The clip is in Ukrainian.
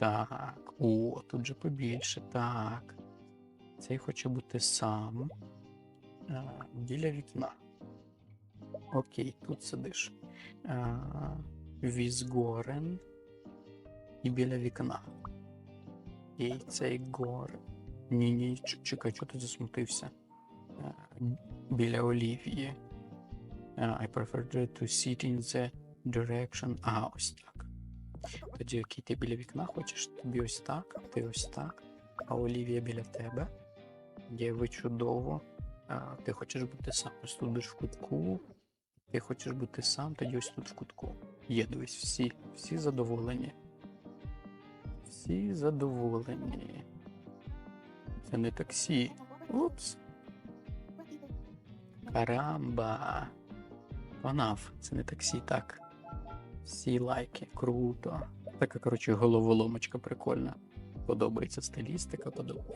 Так, о, тут же побільше. Так. Цей хоче бути сам. А, біля вікна. Окей, тут сидиш. А, Візгорен. І біля вікна. І цей гор. Ні, ні, чекай, чого ти засмутився? А, біля Олівії. I prefer to sit in the direction. А, ось так. Тоді окей, ти біля вікна хочеш, тобі ось так, ти ось так, а Олівія біля тебе. Є ви чудово. А, ти хочеш бути сам ось тут будеш в кутку. Ти хочеш бути сам, тоді ось тут в кутку. Є, дивись, всі, всі задоволені. Всі задоволені. Це не таксі. Упс. Карамба. Панав, це не таксі, так. Всі лайки, круто. Така, коротше, головоломочка прикольна. Подобається стилістика, подобається.